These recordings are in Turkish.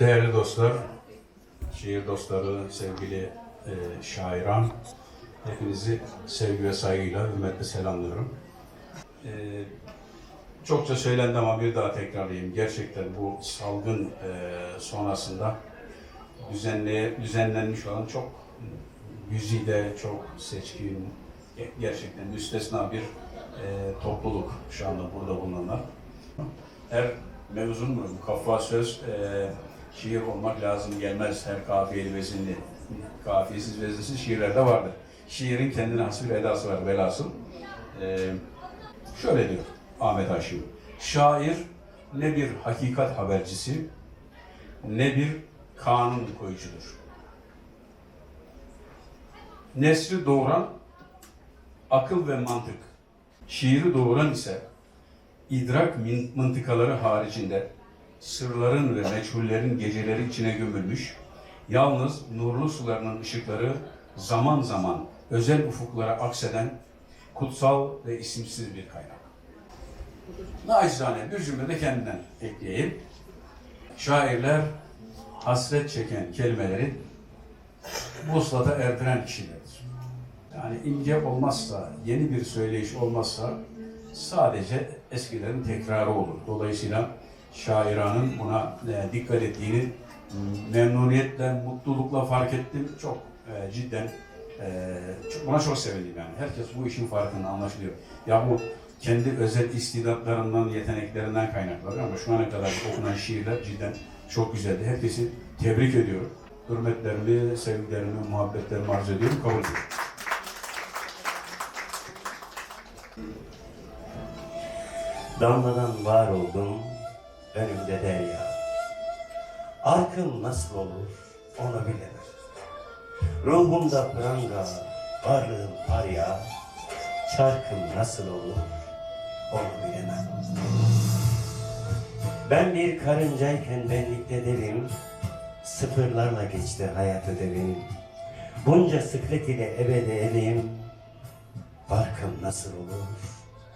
Değerli dostlar, şiir dostları, sevgili e, şairan, hepinizi sevgi ve saygıyla, hürmetle selamlıyorum. E, çokça söylendi ama bir daha tekrarlayayım. Gerçekten bu salgın e, sonrasında düzenle, düzenlenmiş olan çok güzide, çok seçkin, ge- gerçekten müstesna bir e, topluluk şu anda burada bulunanlar. Her mevzun mu, mukaffa söz e, şiir olmak lazım gelmez her kafiyeli vezinli. Kafiyesiz vezinsiz şiirlerde vardır. Şiirin kendine has bir edası var velhasıl. E, şöyle diyor Ahmet Haşim. Şair ne bir hakikat habercisi ne bir kanun koyucudur. Nesri doğuran akıl ve mantık. Şiiri doğuran ise idrak mıntıkaları haricinde sırların ve meçhullerin geceleri içine gömülmüş, yalnız nurlu sularının ışıkları zaman zaman özel ufuklara akseden kutsal ve isimsiz bir kaynak. Naçizane bir cümlede kendinden ekleyeyim. Şairler hasret çeken kelimeleri vuslata erdiren kişilerdir. Yani ince olmazsa, yeni bir söyleyiş olmazsa sadece eskilerin tekrarı olur. Dolayısıyla şairanın buna e, dikkat ettiğini memnuniyetle, mutlulukla fark ettim. Çok e, cidden e, çok, buna çok sevindim yani. Herkes bu işin farkında anlaşılıyor. Ya bu kendi özel istidatlarından, yeteneklerinden kaynaklanıyor ama şu ana kadar okunan şiirler cidden çok güzeldi. Herkesi tebrik ediyorum. Hürmetlerimi, sevgilerimi, muhabbetlerimi arz ediyorum. Kabul ediyorum. Damladan var oldum, önümde derya. Arkım nasıl olur, onu bilemem. Ruhumda pranga, varlığım arya. Çarkım nasıl olur, onu bilemem. Ben bir karıncayken benlikte devim, sıfırlarla geçti hayat ödevim. Bunca sıklet ile ebede evim, barkım nasıl olur,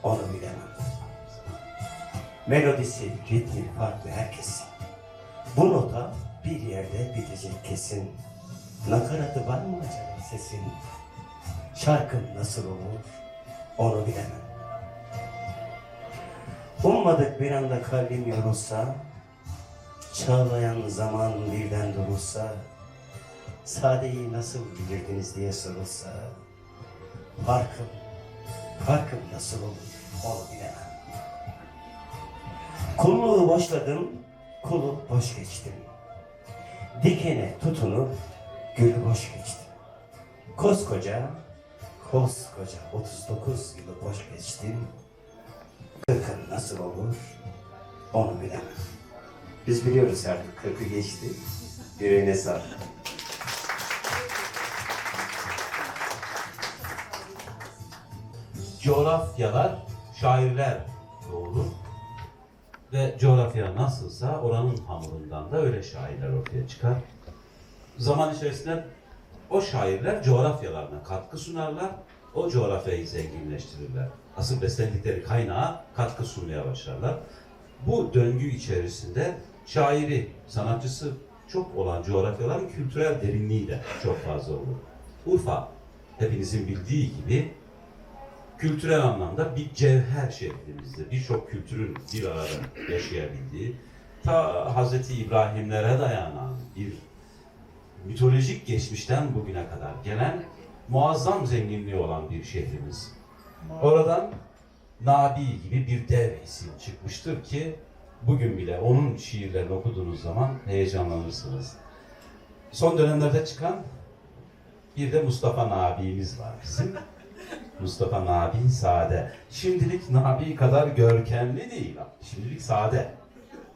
onu bilemem. Melodisi, ritmi farklı herkesin. Bu nota bir yerde bitecek kesin. Nakaratı var mı acaba sesin? Şarkım nasıl olur onu bilemem. Ummadık bir anda kalbim yorulsa, çağlayan zaman birden durulsa, sadeyi nasıl bilirdiniz diye sorulsa, farkım, farkım nasıl olur onu bilemem. Kulluğu boşladım, kulu boş geçtim. Dikene tutunup gülü boş geçtim. Koskoca, koskoca 39 yılı boş geçtim. Kırkın nasıl olur onu bilemem. Biz biliyoruz artık kırkı geçti. Yüreğine sağlık. coğrafyalar şairler doğurur. Ve coğrafya nasılsa oranın hamurundan da öyle şairler ortaya çıkar. Zaman içerisinde o şairler coğrafyalarına katkı sunarlar, o coğrafyayı zenginleştirirler. Asıl beslendikleri kaynağa katkı sunmaya başlarlar. Bu döngü içerisinde şairi, sanatçısı çok olan coğrafyaların kültürel derinliği de çok fazla olur. Urfa, hepinizin bildiği gibi kültürel anlamda bir cevher şehrimizde birçok kültürün bir arada yaşayabildiği ta Hazreti İbrahimlere dayanan bir mitolojik geçmişten bugüne kadar gelen muazzam zenginliği olan bir şehrimiz. Oradan Nabi gibi bir dev isim çıkmıştır ki bugün bile onun şiirlerini okuduğunuz zaman heyecanlanırsınız. Son dönemlerde çıkan bir de Mustafa Nabi'miz var bizim. Mustafa Nabi Sade. Şimdilik Nabi kadar görkemli değil. Şimdilik sade.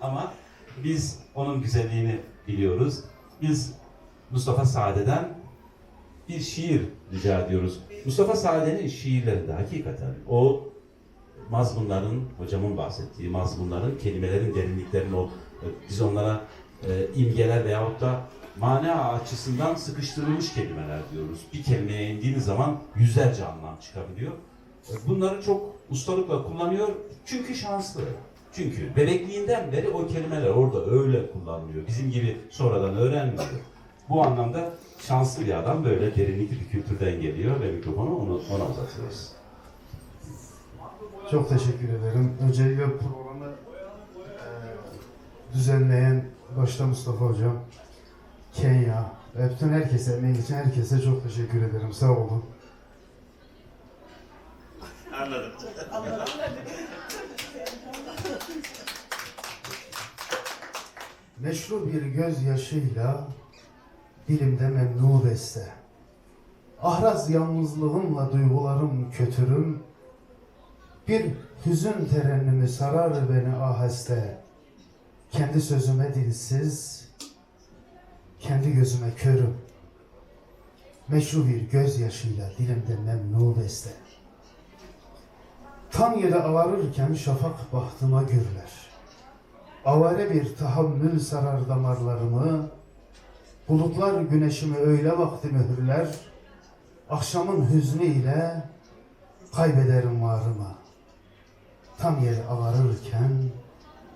Ama biz onun güzelliğini biliyoruz. Biz Mustafa Sade'den bir şiir rica ediyoruz. Mustafa Sade'nin şiirlerinde hakikaten o mazmunların, hocamın bahsettiği mazmunların, kelimelerin derinliklerini o, biz onlara e, imgeler veyahut da mana açısından sıkıştırılmış kelimeler diyoruz. Bir kelimeye indiğiniz zaman yüzlerce anlam çıkabiliyor. Bunları çok ustalıkla kullanıyor çünkü şanslı. Çünkü bebekliğinden beri o kelimeler orada öyle kullanılıyor. Bizim gibi sonradan öğrenmiyor. Bu anlamda şanslı bir adam böyle derinlikli bir kültürden geliyor ve mikrofonu onu, ona uzatıyoruz. Çok teşekkür ederim. Öncelikle programı e, düzenleyen başta Mustafa Hocam, Kenya ve bütün herkese, emeği için herkese çok teşekkür ederim. Sağ olun. Meşru bir gözyaşıyla dilimde memnu beste. Ahraz yalnızlığımla duygularım kötürüm. Bir hüzün terennümü sarar beni aheste. Kendi sözüme dilsiz, kendi gözüme körüm. Meşru bir gözyaşıyla dilimde memnu beste. Tam yere avarırken şafak bahtıma gürler. Avare bir tahammül sarar damarlarımı. Bulutlar güneşimi öyle vakti mühürler. Akşamın hüznü ile kaybederim varımı. Tam yeri avarırken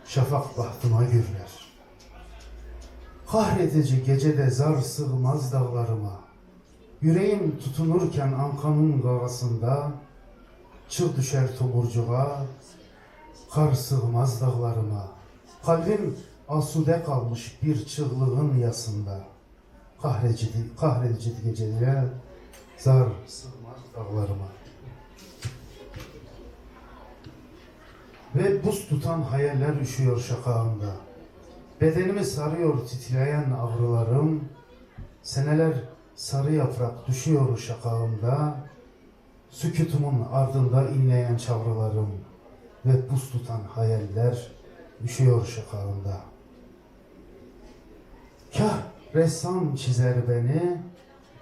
şafak bahtıma gürler. Kahredici gecede zar sığmaz dağlarıma. Yüreğim tutunurken ankamın gağasında çığ düşer tomurcuğa, kar sığmaz dağlarıma. Kalbim asude kalmış bir çığlığın yasında. Kahredici, kahredici gecelere zar sığmaz dağlarıma. Ve buz tutan hayaller üşüyor şakağımda. Bedenimi sarıyor titreyen ağrılarım. Seneler sarı yaprak düşüyor şakağımda. Sükutumun ardında inleyen çavrularım. Ve buz tutan hayaller üşüyor şakağımda. Kah ressam çizer beni,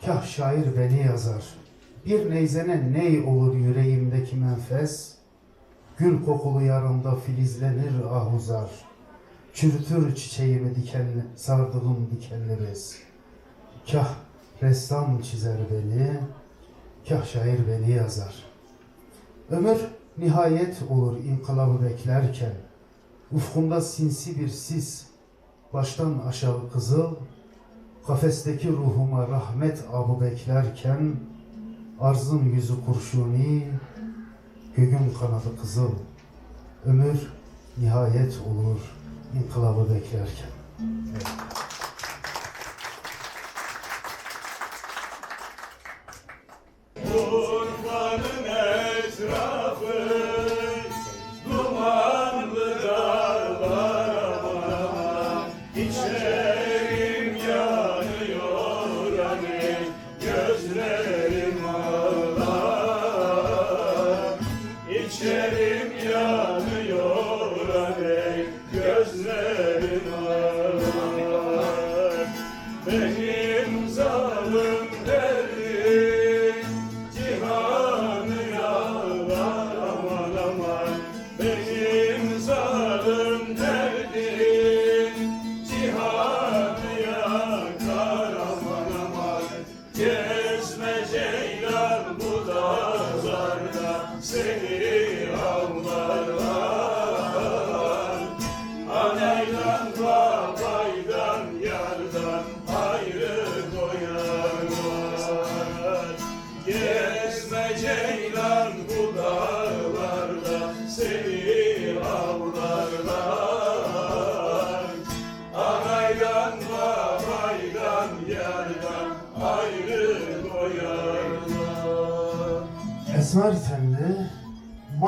kah şair beni yazar. Bir neyzene ney olur yüreğimdeki menfes, Gül kokulu yarımda filizlenir ahuzar. Çürütür çiçeğimi diken, sardığım dikenli bez. Kah ressam çizer beni, kah şair beni yazar. Ömür nihayet olur inkılabı beklerken. Ufkumda sinsi bir sis, baştan aşağı kızıl, kafesteki ruhuma rahmet abı beklerken, arzın yüzü kurşuni, Göğün kanadı kızıl, ömür nihayet olur inkılabı beklerken. Urfa'nın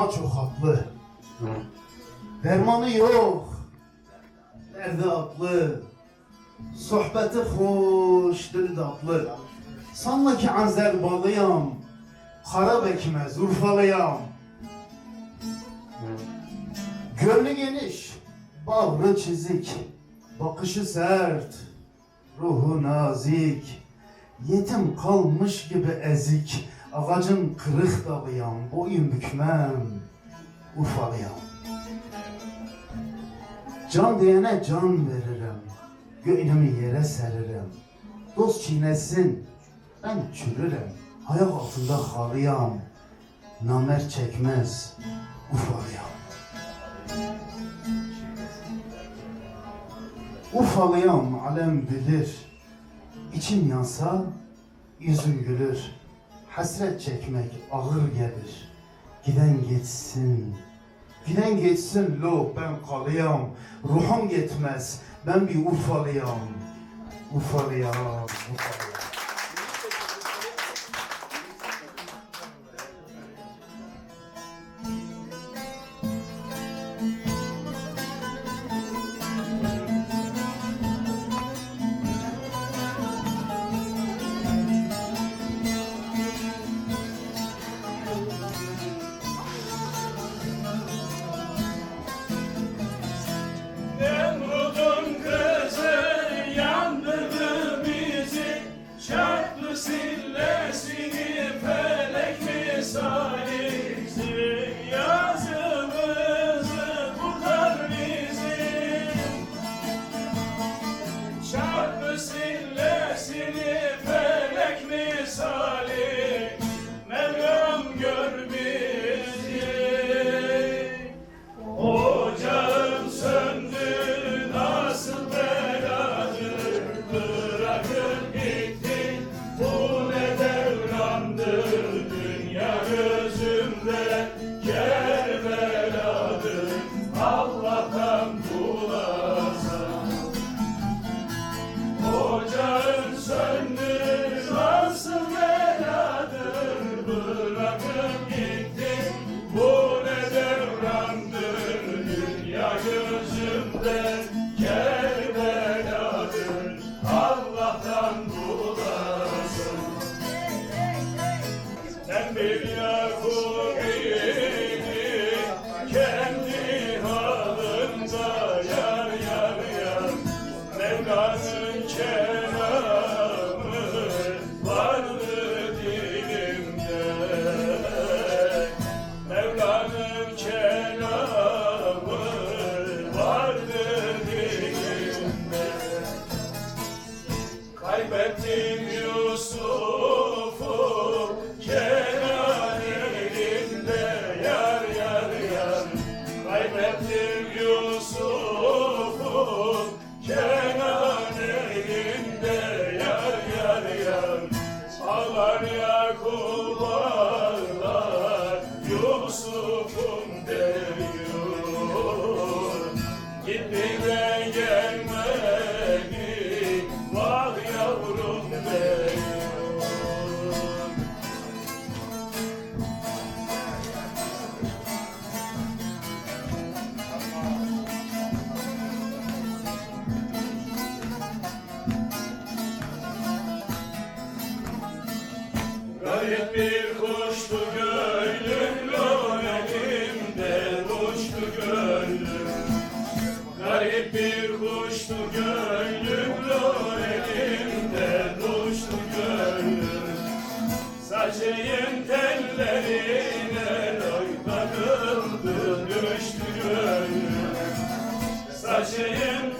maço haklı. Dermanı yok, derdi aklı. Sohbeti hoş, dil tatlı. Sanma ki Azerbalıyam, kara bekmez Urfalıyam. Gönlü geniş, bağrı çizik, bakışı sert, ruhu nazik. Yetim kalmış gibi ezik, ağacın kırık dalıyam, boyun bükmem, Urfalıyam. Can diyene can veririm. Göynümü yere seririm. Dost çiğnesin. Ben çürürüm. Ayak altında halıyam. Namer çekmez. Urfalıyam. Urfalıyam alem bilir. İçim yansa yüzüm gülür. Hasret çekmek ağır gelir. Giden geçsin. Giden geçsin lo ben kalayım. Ruhum yetmez. Ben bir Urfalıyım. Urfalıyım. Urfalıyım.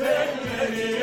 elleri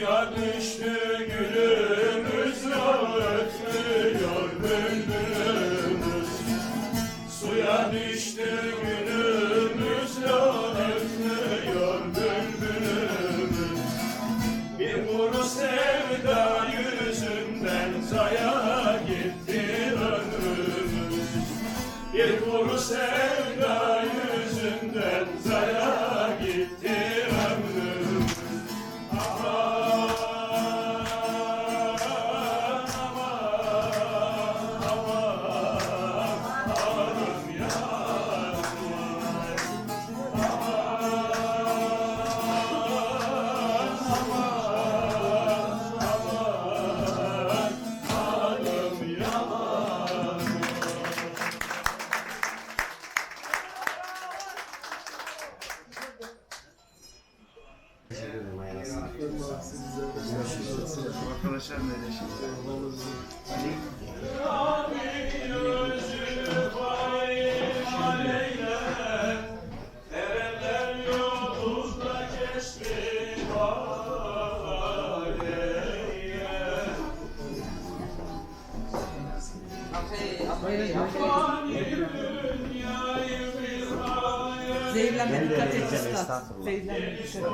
Kuyuya Zehirlenme dikkat et usta. Zehirlenme dikkat et.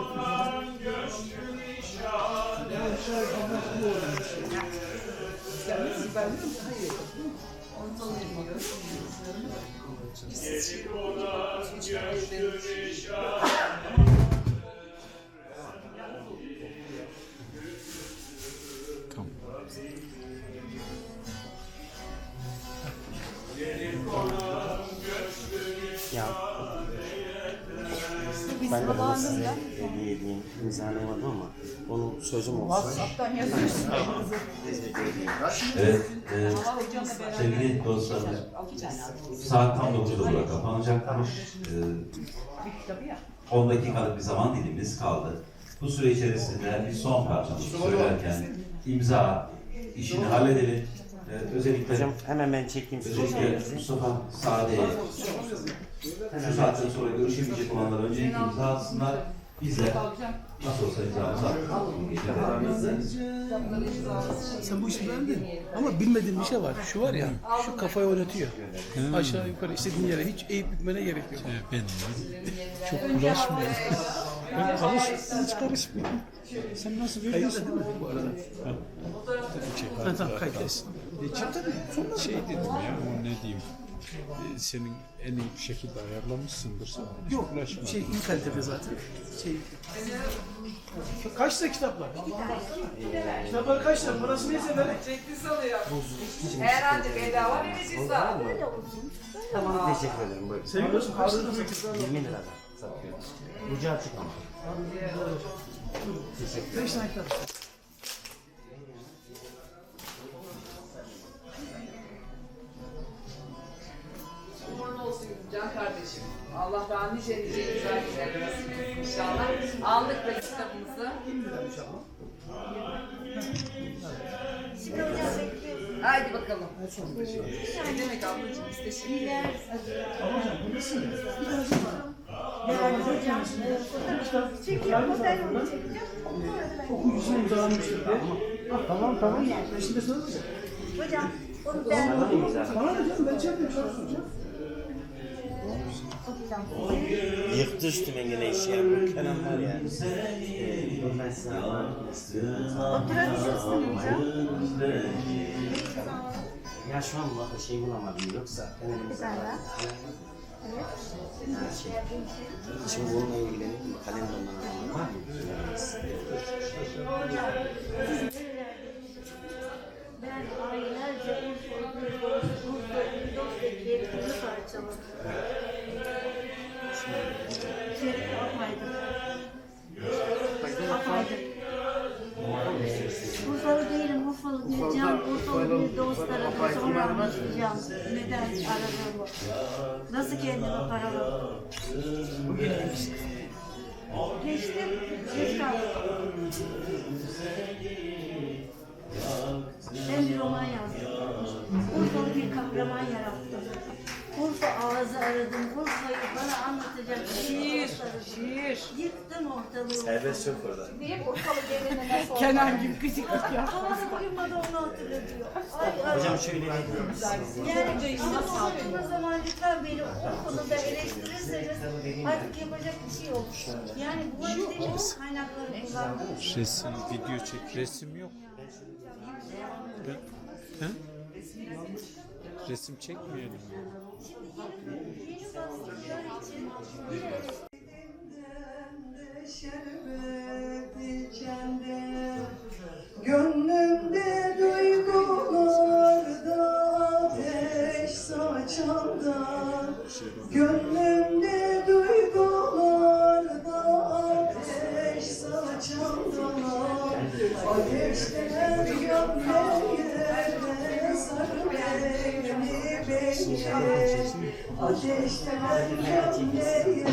Gelip Ben de bunu size hediye edeyim. İmzalayamadım ama onun sözüm olsun. WhatsApp'tan yazıyorsun. Evet, e, sevgili dostlarımız, saat tam 9'da burada kapanacakmış. E, Tabii ya. 10 dakikalık bir zaman dilimimiz kaldı. Bu süre içerisinde bir son parçamızı söylerken imza işini halledelim. E, özellikle Hocam hemen ben çekeyim size Özellikle. Mustafa Sade'ye şu saatten sonra görüşemeyecek olanlar öncelikle imza atsınlar. Biz de nasıl olsa imzamızı attık. Sen bu işi beğendin. Ama bilmediğin bir şey var. Şu var ya, şu kafayı oynatıyor. Aşağı yukarı istediğin yere hiç eğip bükmene gerek yok. Ben çok uğraşmıyorum. Ben karış, hiç karışmıyorum. Sen nasıl Kayıtlı veriyorsun? değil mi bu arada? Ha, tamam kayıtlısın. Hiç şey dedim ya, o ne diyeyim. e, Senin en iyi bir şekilde ayarlamışsındır sen. Hiç Yok, uğraşma. şey iyi kalitede zaten. Şey, kaç lira kitaplar? Kitaplar kaç lira? Parası neyse verin. Herhalde bedava vereceksin sana. Tamam teşekkür ederim. Buyurun. Seviyorsun, kaç lira satıyorsun? 20 liradan satıyoruz. Ucu açık ama. Beş tane kitap. Daha nice nice güzel güzel versin inşallah. Aldık da kitabımızı. Haydi bakalım. Ne demek ablacığım biz teşekkür ederiz. Okuyucusuna imzalanmıştır diye. Tamam tamam. Şimdi sana da Hocam onu ben da. Bana ne canım ben soracağım. Yıktı üstüme yine işi ya. Bu Kenan var ya. Ben size istiyorum. oturabilirsin hocam. Ya şu an bu şey bulamadım yoksa var. Ha, şey. Şimdi bununla ilgileneyim mi? Kalem donanımı var mı? Ben bir roman yazdım. Urfalı bir kahraman yarattım. Urfa ağzı aradım. Urfa'yı bana anlatacak şiir, şiir. Yıktım ortalığı. Serbest yok orada. Nasıl oldu? Kenan gibi küçük ya. Ama bugün bana onu hatırlatıyor. Ay, ay. Hocam şöyle bir Yani ama o zaman lütfen beni o konuda eleştirirseniz artık yapacak bir şey yok. Yani bu ülkenin kaynakları kullanmak Resim, video çek. Resim yok. He? Resim çekmeyelim mi? yeni bastıkları için şerbet içende Gönlümde duygularda ateş saçanda. Gönlümde duygularda ateş saçanda. Ateşler gömleğe sarı beni beni Ateşler gömleğe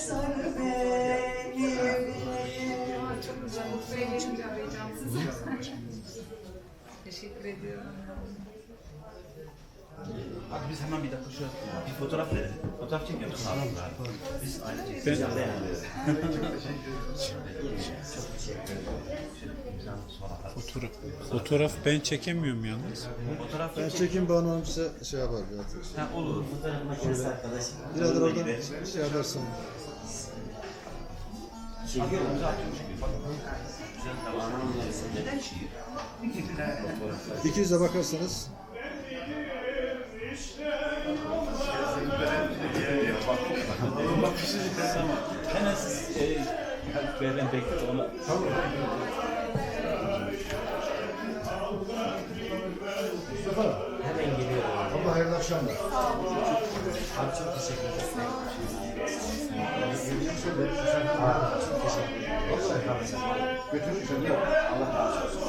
sarı beni Buraya geçince Abi biz hemen bir dakika şöyle bir fotoğraf verelim. Fotoğraf çekiyor musun? Alalım da. Biz aynı ben... Çok teşekkür ederim. Fotoğraf, fotoğraf ben çekemiyorum yalnız. Fotoğraf ben çekeyim Banu Hanım size şey yapar bir atıyor. Ha olur. Fotoğrafı arkadaşım. Biraz oradan şey yaparsın. Çekiyor mu? Bakarsanız Hemen siz e. Ona... Hemen geliyorum. Abla hayırlı akşamlar. Abi çok teşekkür ederim. Götürün seni. Allah razı olsun.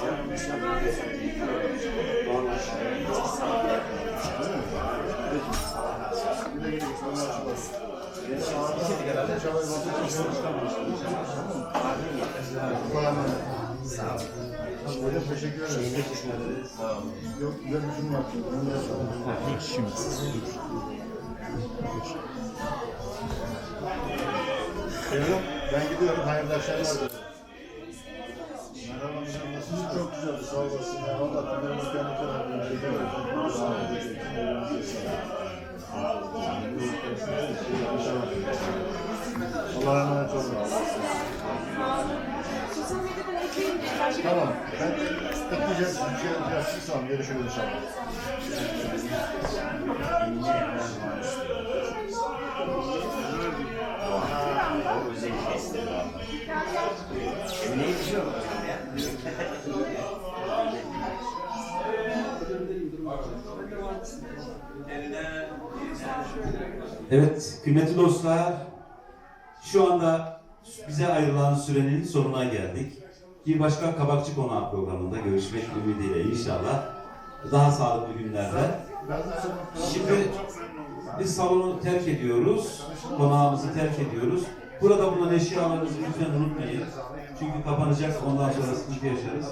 Hocam teşekkür ederim. Yok güzel bir sunum yaptın. Ondan sonra. Şimdi dur. Evlat ben gidiyorum. Hayırlı akşamlar. Merhaba hocam nasılsınız? Çok güzel. Sağ olasın. Ya. Valla tüylerimiz kendi olun. Allah'a emanet olun. Tamam. Ben bekleyeceğiz. Bir şey. Görüşürüz inşallah. Evet, kıymetli dostlar, şu anda bize ayrılan sürenin sonuna geldik. Bir başka Kabakçı Konağı programında görüşmek ümidiyle inşallah daha sağlıklı günlerde. Şimdi biz salonu terk ediyoruz, konağımızı terk ediyoruz. Burada bulunan eşyalarınızı lütfen unutmayın. Çünkü kapanacak, ondan sonra sıkıntı yaşarız.